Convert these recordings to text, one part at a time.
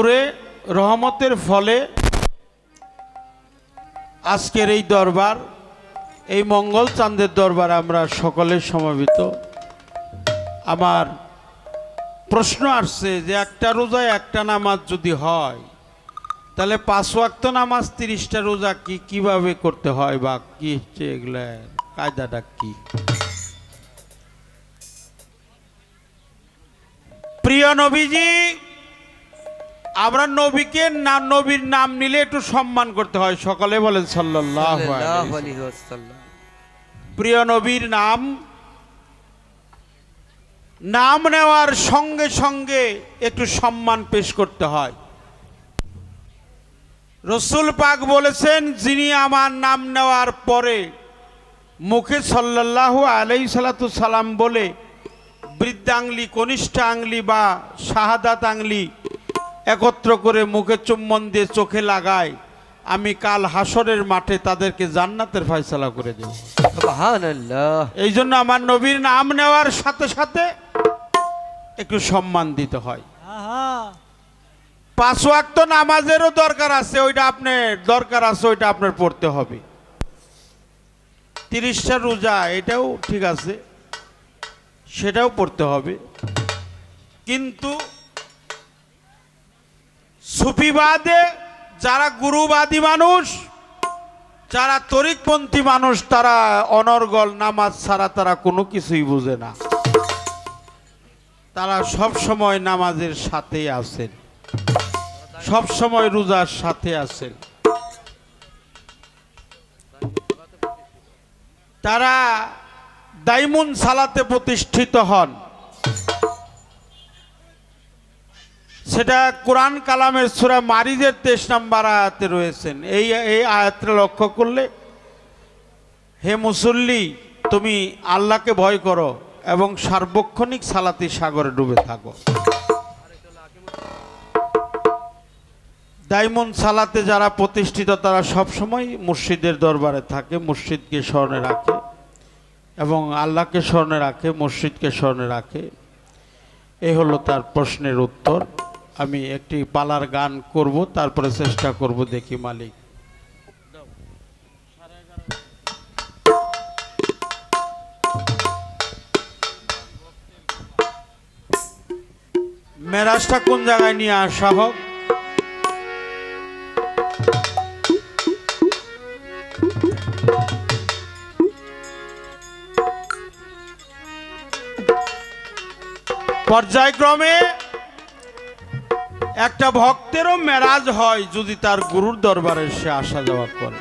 নূরে রহমতের ফলে আজকের এই দরবার, এই মঙ্গল চান্দের দরবার আমরা সকলে সমবেত। আমার প্রশ্ন আসছে যে একটা রোজায় একটা নামাজ যদি হয়, তাহলে পাঁচ ওয়াক্ত নামাজ তিরিশটা রোজা কি কীভাবে করতে হয় বা কি হচ্ছে এগুলা, কায়দাটা কি? প্রিয় নবীজি আমরা নবীকে না নবীর নাম নিলে একটু সম্মান করতে হয়। সকলে বলেন ওয়াসাল্লাম। প্রিয় নবীর নাম নাম নেওয়ার সঙ্গে সঙ্গে একটু সম্মান পেশ করতে হয়। রসুল পাক বলেছেন যিনি আমার নাম নেওয়ার পরে মুখে সাল্লাল্লাহু আলাই সালাতু সালাম বলে বৃদ্ধাঙ্গলি কনিষ্ঠ আংলি বা শাহাদাত আংলি একত্র করে মুখে চুম্বন দিয়ে চোখে লাগায় আমি কাল হাসরের মাঠে তাদেরকে জান্নাতের ফয়সালা করে দেব। এই জন্য আমার নবীর নাম নেওয়ার সাথে সাথে একটু সম্মান দিতে হয়। পাঁচ ওয়াক্ত নামাজেরও দরকার আছে ওইটা আপনার দরকার আছে ওইটা আপনার পড়তে হবে। তিরিশটা রোজা এটাও ঠিক আছে সেটাও পড়তে হবে। কিন্তু সুফিবাদে যারা গুরুবাদী মানুষ, যারা তরিকপন্থী মানুষ, তারা অনর্গল নামাজ ছাড়া তারা কোনো কিছুই বুঝে না। তারা সব সময় নামাজের সাথেই আছেন। সব সময় রোজার সাথে আছেন। তারা দাইমুন সালাতে প্রতিষ্ঠিত হন। সেটা কোরআন কালামের সুরা মারিজের তেইশ নাম্বার আয়াতে রয়েছেন। এই এই আয়াতটা লক্ষ্য করলে, হে মুসল্লি, তুমি আল্লাহকে ভয় করো এবং সার্বক্ষণিক সালাতি সাগরে ডুবে থাকো। দাইমন সালাতে যারা প্রতিষ্ঠিত, তারা সবসময় মুর্শিদের দরবারে থাকে, মুর্শিদকে স্মরণে রাখে এবং আল্লাহকে স্মরণে রাখে মসজিদকে স্মরণে রাখে। এ হলো তার প্রশ্নের উত্তর। আমি একটি পালার গান করব, তারপরে চেষ্টা করব দেখি মালিক। মেরাজটা কোন জায়গায় নিয়ে আসা হোক? পর্যায়ক্রমে একটা ভক্তেরও মেরাজ হয় যদি তার গুরুর দরবারে সে আসা যাওয়া করে।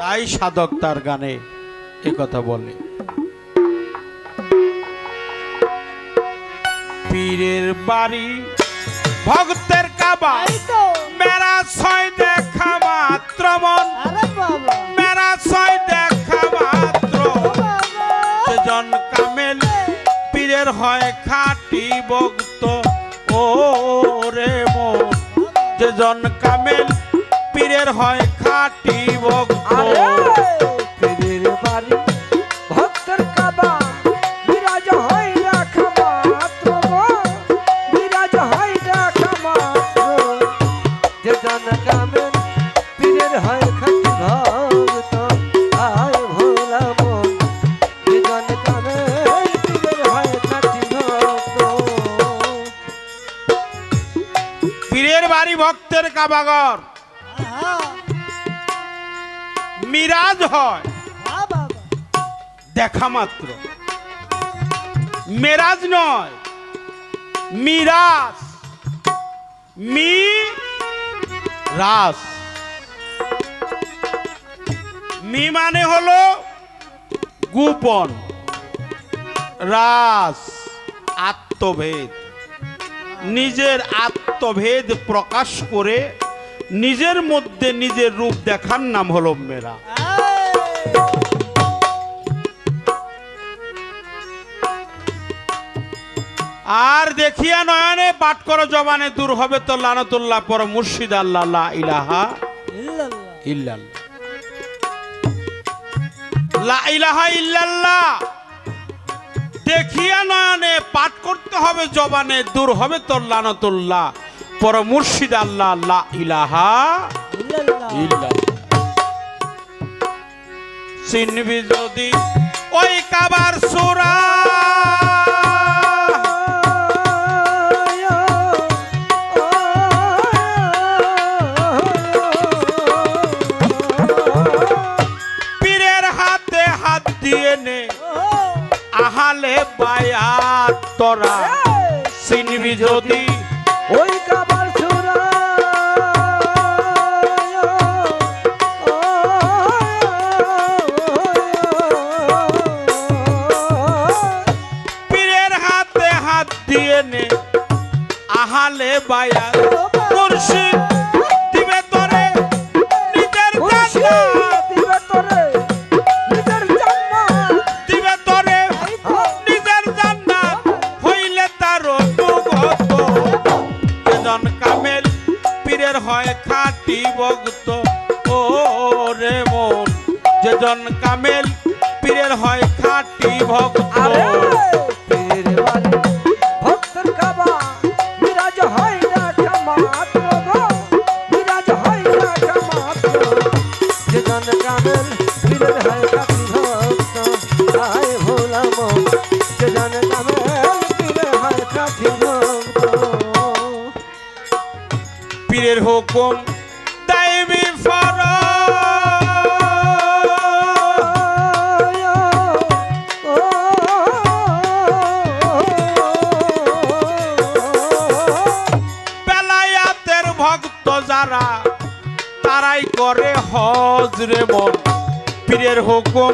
তাই সাধক তার গানে এ কথা বলে। পীরের বাড়ি ভক্তের কাবা মেরাজ হয় দেখা যেজন কামেল পীরের হয় খাটি ভক্ত পীরের বাড়ি ভক্তের কাবাগর। মিরাজ হয়। দেখা মাত্র। মেরাজ নয়। মিরাজ। মি রাস মি মানে হলো গোপন। রাস আত্মভেদ। নিজের আত্মভেদ প্রকাশ করে নিজের মধ্যে নিজের রূপ দেখার নাম হলো মেরা আর দেখিয়া নয়নে পাঠ করো, জবানে দূর হবে তো লানতুল্লাহ পর মুর্শিদ আল্লাহ ইলাহা ইল্লাল্লাহ। ইল্লাল্লাহ। দেখিয়া নয়নে পাঠ করতে হবে জবানে, দূর হবে তোর লানতুল্লাহ পর মুর্শিদ আল্লাহ আল্লাহ ইলাহা। চিনবি যদি ওই কাবার সুরা আহালে বায়াত তোরা। চিনবি যদি ওই কাবার সুরা পীরের হাতে হাত দিয়ে নে। আহালে বায়াত মুর্শিদ দিবে তোরে নিজের জান্নাত হুকুম দাইবি ফরজ বেলায়াতের ভক্ত যারা তারাই করে হজ রে মন। পীরের হুকুম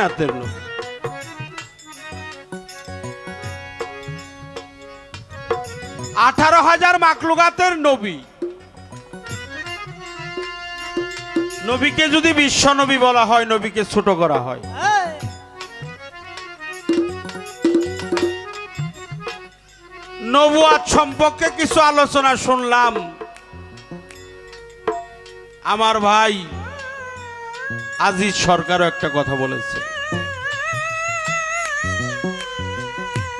নবী আঠারো হাজার মাকলুগাতের নবী। নবীকে যদি বিশ্ব নবী বলা হয়, নবীকে ছোট করা হয়। নবুয়াত সম্পর্কে কিছু আলোচনা শুনলাম। আমার ভাই আজিজ সরকারও একটা কথা বলেছে।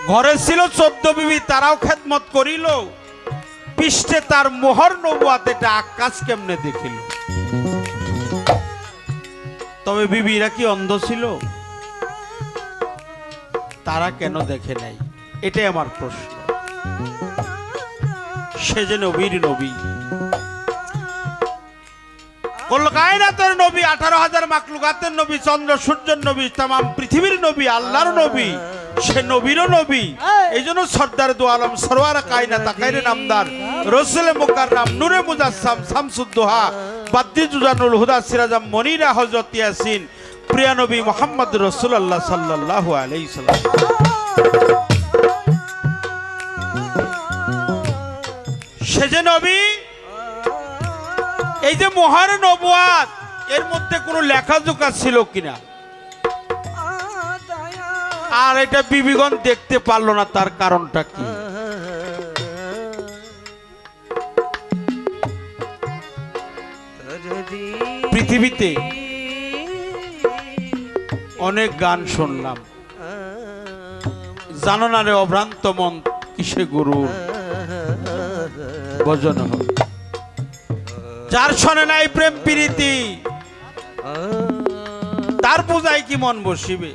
ঘরে ছিল চোদ্দ বিবি, তারাও খেদমত করিল। পৃষ্ঠে তার মোহর নবুয়াত এটা আকাশ কেমনে দেখিল? তবে বিবিরা কি অন্ধ ছিল? তারা কেন দেখে নাই? এটাই আমার প্রশ্ন। সে যে নবীর নবী কলকায়নাতের নবী আঠারো হাজার মাকলুকাতের নবী চন্দ্র সূর্যের নবী তাম পৃথিবীর নবী আল্লাহর নবী সে নবীরও নবী। এই। জন্য সর্দার দু আলম সরওয়ার কায়না তাকাইরে নামদার রসুল মুকাররাম নূরে মুজাসসাম শামসুদ্দোহা বাদ্দি জুজানুল হুদা সিরাজাম মনিরা হজরত ইয়াসিন প্রিয়া নবী মোহাম্মদ রসুল্লাহ সাল্লাল্লাহু আলাইহি সাল্লাম। সে যে নবী এই যে মহান নবাদ এর মধ্যে কোনো লেখাজোকা ছিল কিনা? আর এটা বিবিগণ দেখতে পারল না, তার কারণটা কি? পৃথিবীতে অনেক গান শুনলাম। জানো না রে অভ্রান্ত মন, কিসে গুরু ভজন হবে যার শোনে নাই প্রেম প্রীতি। তার পূজায় কি মন বসিবে?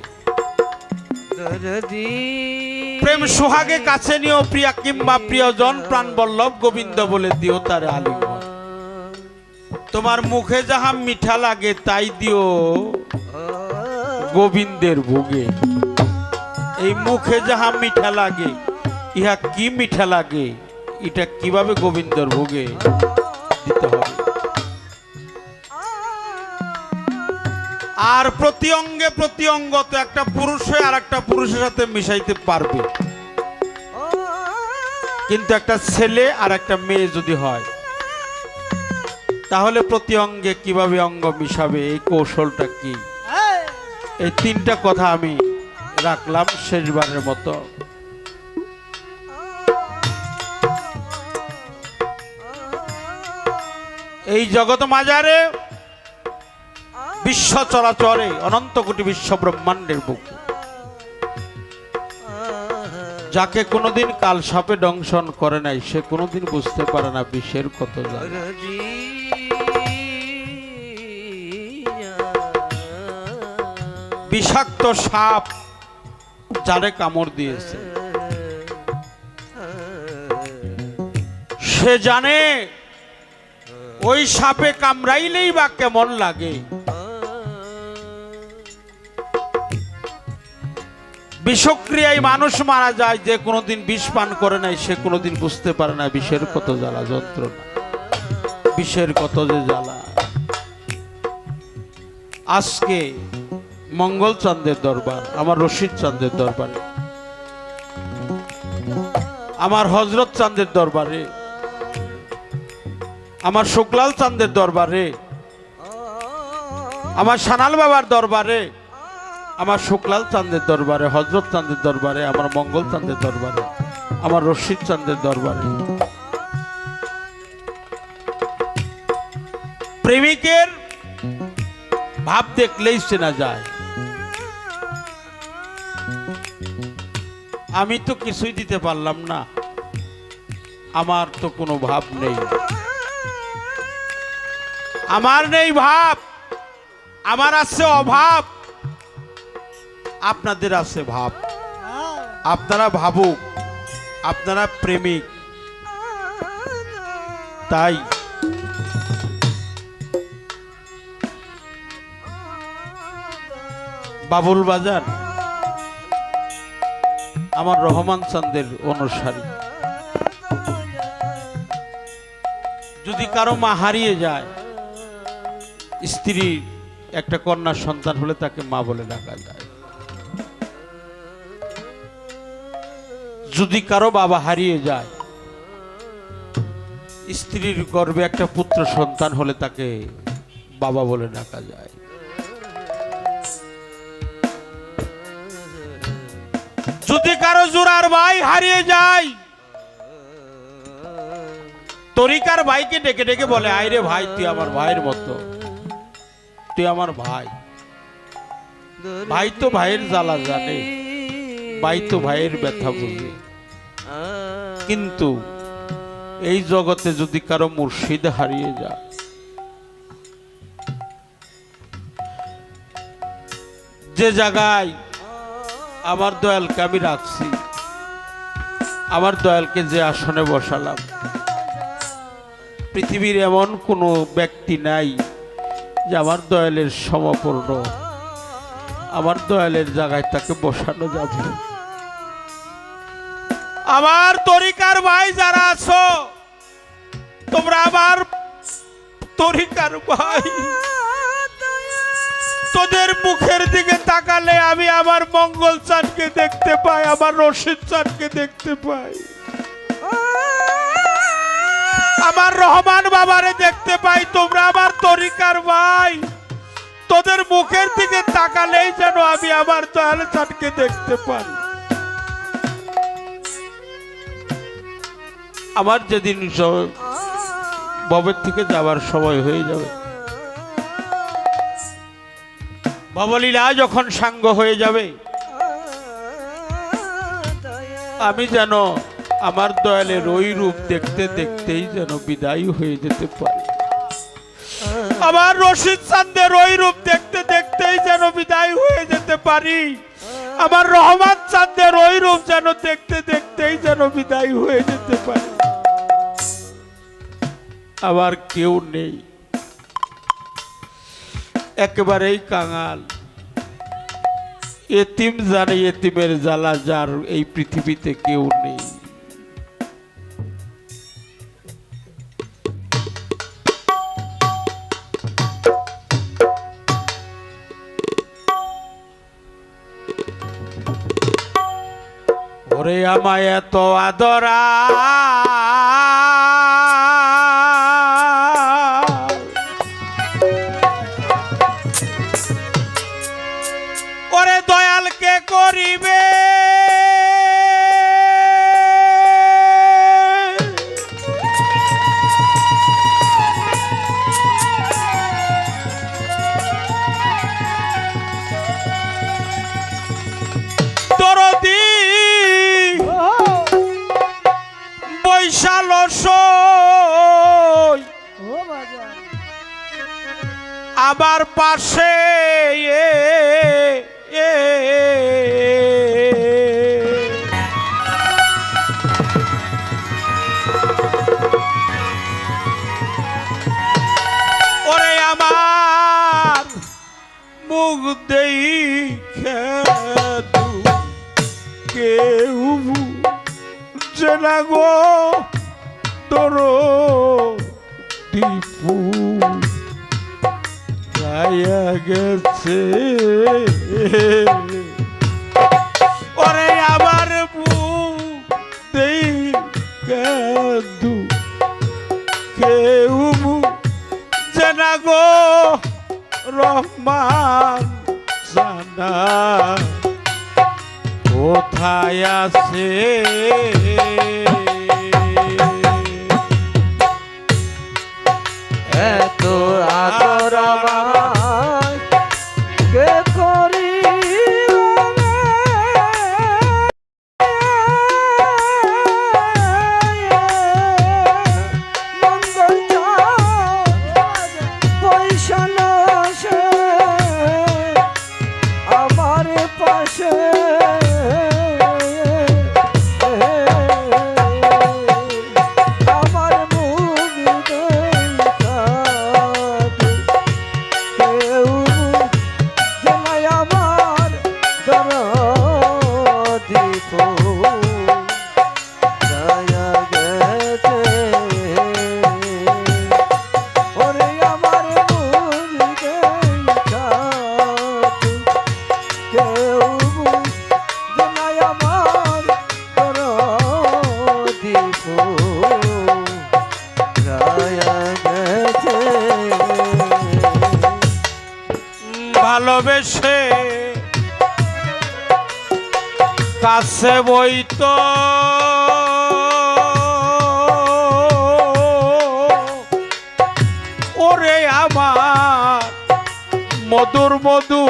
প্রেম সোহাগে কাছে নিও প্রিয়া কিংবা প্রিয়জন প্রাণ বল্লভ গোবিন্দ বলে দিও তার আলিঙ্গন। তোমার মুখে যাহা মিঠা লাগে তাই দিও গোবিন্দের ভোগে। এই মুখে যাহা মিঠা লাগে ইহা কি মিঠা লাগে এটা কীভাবে গোবিন্দর ভোগে দিতে হবে? আর প্রতি অঙ্গে প্রতি অঙ্গ তো একটা পুরুষে আর একটা পুরুষের সাথে মিশাইতে পারবে। কিন্তু একটা ছেলে আর একটা মেয়ে যদি হয়, তাহলে প্রতি অঙ্গে কীভাবে অঙ্গ মিশাবে? এই কৌশলটা কি? এই তিনটা কথা আমি রাখলাম শেষবারের মতো। এই জগৎ মাজারে বিশ্ব চরাচরে অনন্ত কোটি বিশ্ব ব্রহ্মাণ্ডের বুকে। যাকে কোনোদিন কাল সাপে দংশন করে নাই, সে কোনোদিন বুঝতে পারে না বিশ্বের কত বিষাক্ত সাপ যারে কামড় দিয়েছে। সে জানে, ওই সাপে কামড়াইলেই বা কেমন লাগে। বিষক্রিয়ায় মানুষ মারা যায়, যে কোনোদিন বিষ পান করে নাই, সে কোনোদিন বুঝতে পারে না বিষের কত জ্বালা, যন্ত্রণা। বিষের কত যে জ্বালা। আজকে মঙ্গল চাঁদের দরবার, আমার রশিদ চাঁদের দরবারে। আমার হজরত চাঁদের দরবারে। আমার শুক্লাল চাঁদের দরবারে। আমার সানাল বাবার দরবারে। আমার শুক্লাল চাঁদের দরবারে, হজরত চাঁদের দরবারে, আমার মঙ্গল চাঁদের দরবারে, আমার রশিদ চাঁদের দরবারে। প্রেমিকের ভাব দেখলেই চেনা যায়। আমি তো কিছুই দিতে পারলাম না। আমার তো কোনো ভাব নেই। আমার নেই ভাব, আমার আছে অভাব। আপনাদের আছে ভাব। আপনারা ভাবুক, আপনারা প্রেমিক। তাই। বাবুল বাজার, আমার রহমান চান্দের অনুসারী। যদি কারও মা হারিয়ে যায়, স্ত্রী একটা কন্যা সন্তান হলে তাকে মা বলে ডাকা যায়। যদি কারও বাবা হারিয়ে যায়, স্ত্রীর গর্বে একটা পুত্র সন্তান হলে তাকে বাবা বলে ডাকা যায়। যদি কারও জোড়ার ভাই হারিয়ে যায়, তরিকার ভাইকে ডেকে ডেকে বলে আইরে ভাই, তুই আমার ভাইয়ের মতো। তুই আমার ভাই। ভাই তো ভাইয়ের জ্বালা জানে। ভাই তো ভাইয়ের ব্যথা বুঝে। কিন্তু এই জগতে যদি কারও মুর্শিদ হারিয়ে যায়, যে জায়গায় আমার দয়ালকে আমি রাখছি, আমার দয়ালকে যে আসনে বসালাম, পৃথিবীর এমন কোনো ব্যক্তি নাই যে আমার দয়ালের সমপূর্ণ, আমার দয়ালের জায়গায় তাকে বসানো যাবে আমার তরিকার ভাই যারা আছো, তোমরা আমার তরিকার ভাই। তোদের মুখের দিকে তাকালে আমি আমার মঙ্গল চাঁদকে দেখতে পাই, আমার রশিদ চাঁদকে দেখতে পাই। আমার রহমান বাবারে দেখতে পাই, তোমরা আমার তরিকার ভাই। তোদের মুখের দিকে তাকালেই যেন আমি আমার দয়াল চাঁদকে দেখতে পারি। আমার যেদিন ভবের থেকে যাবার সময় হয়ে যাবে। ভবলীলা যখন সাঙ্গ হয়ে যাবে, আমি যেন আমার দয়ালের ওই রূপ দেখতে দেখতেই যেন বিদায় হয়ে যেতে পারি। আমার রশিদ চান্দের ওই রূপ দেখতে দেখতে দেখতেই যেন বিদায় হয়ে যেতে পারি। আমার রহমান চাঁদের ওই রূপ যেন দেখতে দেখতেই যেন বিদায় হয়ে যেতে পারি। আবার কেউ নেই। একেবারেই কাঙাল। এতিম জানে এতিমের জ্বালা যার এই পৃথিবীতে কেউ নেই। ওরে আমায় এত আদরা আবার পাশে ওরে আমার মুখ দেই কেউ জেনা গো তোর গেছে ওরে আবার দেই কাদু কেউ জানা গো রহমান জানা। কোথায় আছে? মধুর মধু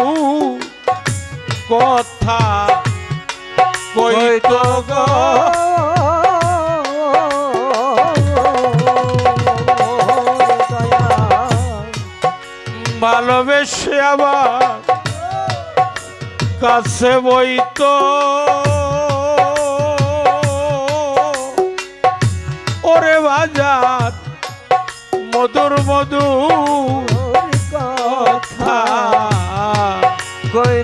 কথা কইতো গো। ভালোবেসে আবার কাছে বইতো। ওরে বাজার মধুর মধু coi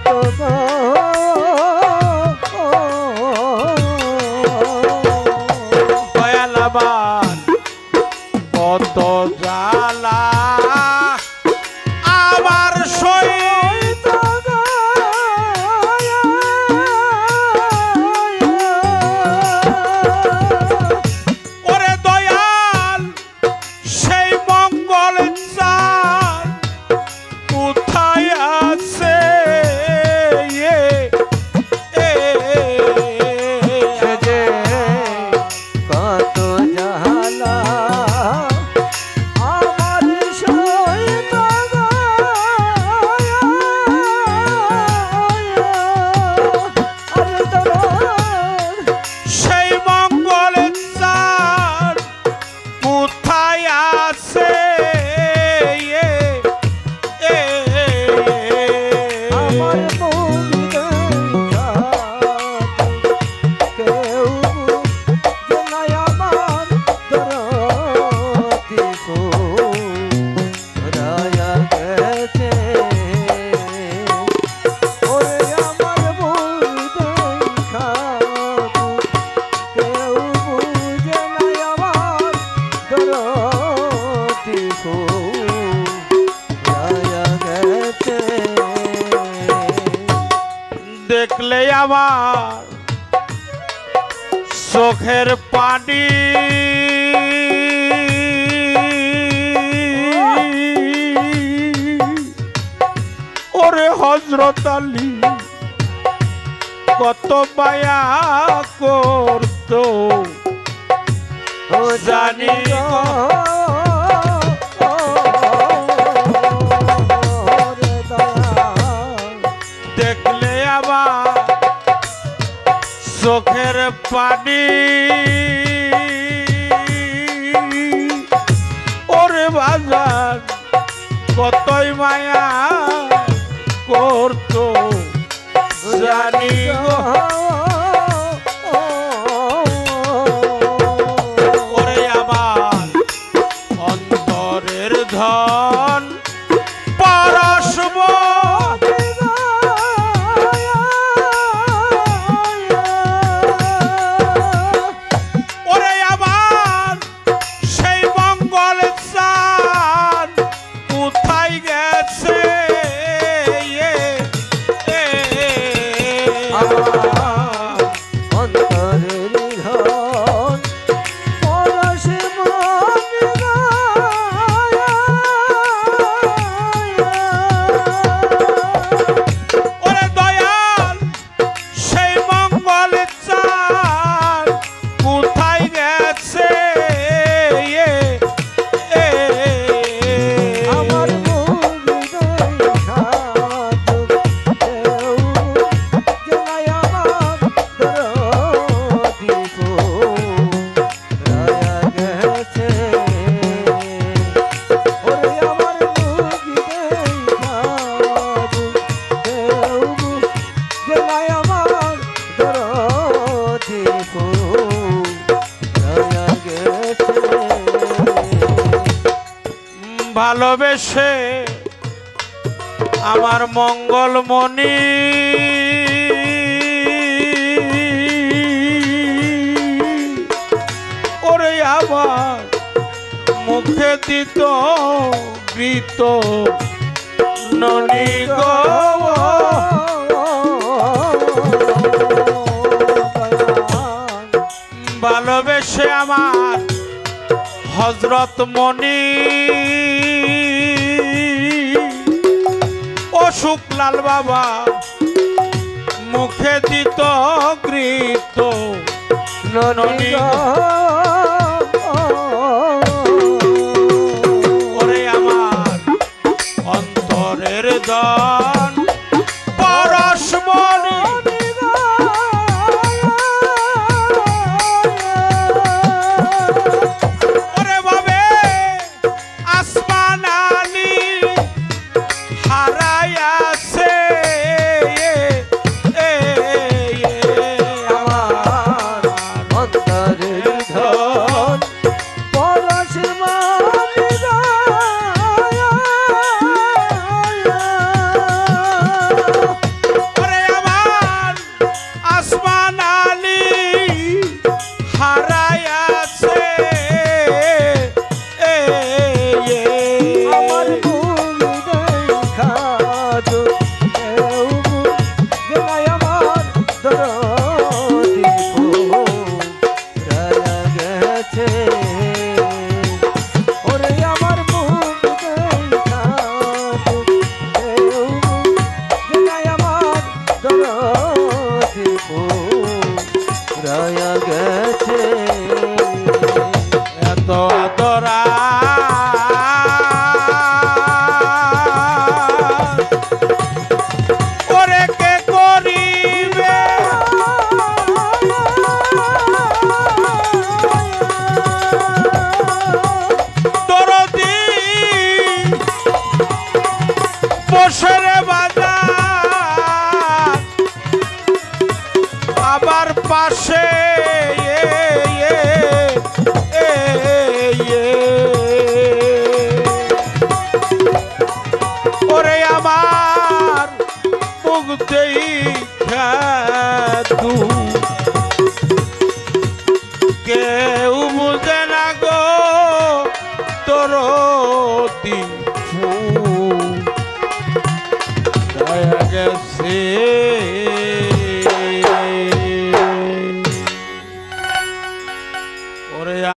জানি। দেখলে আবার চোখের পানি। ওরে বাজার কতই মায়া করতো জানি। গো wallet হবে আমার মঙ্গলমণি? ওরে আবার মুখে দিত বিত ননী ভালোবেসে আমার হজরত মনি অশোক লাল বাবা মুখে দিত কৃত ননী last.